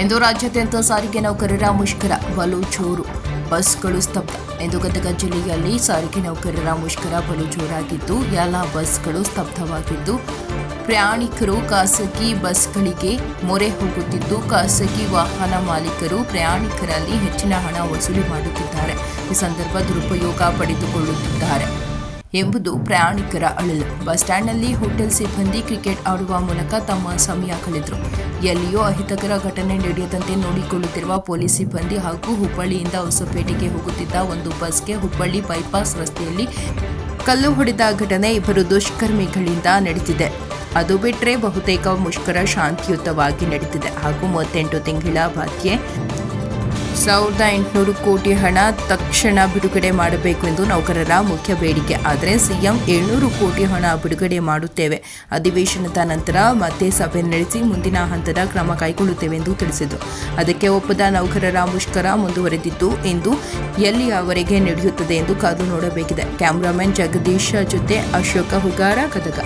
ಇಂದು ರಾಜ್ಯಾದ್ಯಂತ ಸಾರಿಗೆ ನೌಕರರ ಮುಷ್ಕರ, ಬಲು ಜೋರು ಬಸ್ಗಳು ಸ್ತಬ್ಧ. ಇಂದು ಗದಗ ಜಿಲ್ಲೆಯಲ್ಲಿ ಸಾರಿಗೆ ನೌಕರರ ಮುಷ್ಕರ, ಬಲು ಜೋರಾಗಿದ್ದು ಎಲ್ಲ ಬಸ್ಗಳು ಸ್ತಬ್ಧವಾಗಿದ್ದು, ಪ್ರಯಾಣಿಕರು, ಖಾಸಗಿ ಬಸ್ಗಳಿಗೆ ಮೊರೆ ಹೋಗುತ್ತಿದ್ದು, ಖಾಸಗಿ ವಾಹನ ಮಾಲೀಕರು ಪ್ರಯಾಣಿಕರಲ್ಲಿ ಹೆಚ್ಚಿನ ಹಣ ವಸೂಲಿ ಮಾಡುತ್ತಿದ್ದಾರೆ. ಈ ಸಂದರ್ಭ ದುರುಪಯೋಗ ಪಡೆದುಕೊಳ್ಳುತ್ತಿದ್ದಾರೆ. ಎಂಬುದು ಪ್ರಯಾಣಿಕರ ಅಳಲು. ಬಸ್ ಸ್ಟ್ಯಾಂಡ್ನಲ್ಲಿ ಹೋಟೆಲ್ ಸಿಬ್ಬಂದಿ ಕ್ರಿಕೆಟ್ ಆಡುವ ಮೂಲಕ ತಮ್ಮ ಸಮಯ ಕಳೆದರು. ಎಲ್ಲಿಯೋ ಅಹಿತಕರ ಘಟನೆ ನಡೆಯದಂತೆ ನೋಡಿಕೊಳ್ಳುತ್ತಿರುವ ಪೊಲೀಸ್ ಸಿಬ್ಬಂದಿ ಹಾಗೂ ಹುಬ್ಬಳ್ಳಿಯಿಂದ ಹೊಸಪೇಟೆಗೆ ಹೋಗುತ್ತಿದ್ದ ಒಂದು ಬಸ್ಗೆ ಹುಬ್ಬಳ್ಳಿ ಬೈಪಾಸ್ ರಸ್ತೆಯಲ್ಲಿ ಕಲ್ಲು ಹೊಡೆದ ಘಟನೆ ಇಬ್ಬರು ದುಷ್ಕರ್ಮಿಗಳಿಂದ ನಡೆದಿದೆ. ಅದು ಬಿಟ್ಟರೆ ಬಹುತೇಕ ಮುಷ್ಕರ ಶಾಂತಿಯುತವಾಗಿ ನಡೆದಿದೆ ಹಾಗೂ ಮೂವತ್ತೆಂಟು ತಿಂಗಳ ಬಾಕಿಯೇ ಸಾವಿರದ ಎಂಟುನೂರು ಕೋಟಿ ಹಣ ತಕ್ಷಣ ಬಿಡುಗಡೆ ಮಾಡಬೇಕು ಎಂದು ನೌಕರರ ಮುಖ್ಯ ಬೇಡಿಕೆ. ಆದರೆ ಸಿಎಂ ಏಳ್ನೂರು ಕೋಟಿ ಹಣ ಬಿಡುಗಡೆ ಮಾಡುತ್ತೇವೆ. ಅಧಿವೇಶನದ ನಂತರ ಮತ್ತೆ ಸಭೆ ನಡೆಸಿ ಮುಂದಿನ ಹಂತದ ಕ್ರಮ ಕೈಗೊಳ್ಳುತ್ತೇವೆ ಎಂದು ತಿಳಿಸಿದರು. ಅದಕ್ಕೆ ಒಪ್ಪದ ನೌಕರರ ಮುಷ್ಕರ ಮುಂದುವರೆದಿದ್ದು ಎಂದು ಎಲ್ಲಿಯವರೆಗೆ ನಡೆಯುತ್ತದೆ ಎಂದು ಕಾದು ನೋಡಬೇಕಿದೆ. ಕ್ಯಾಮರಾಮನ್ ಜಗದೀಶ ಜೊತೆ ಅಶೋಕ ಹುಗಾರ ಗದಗ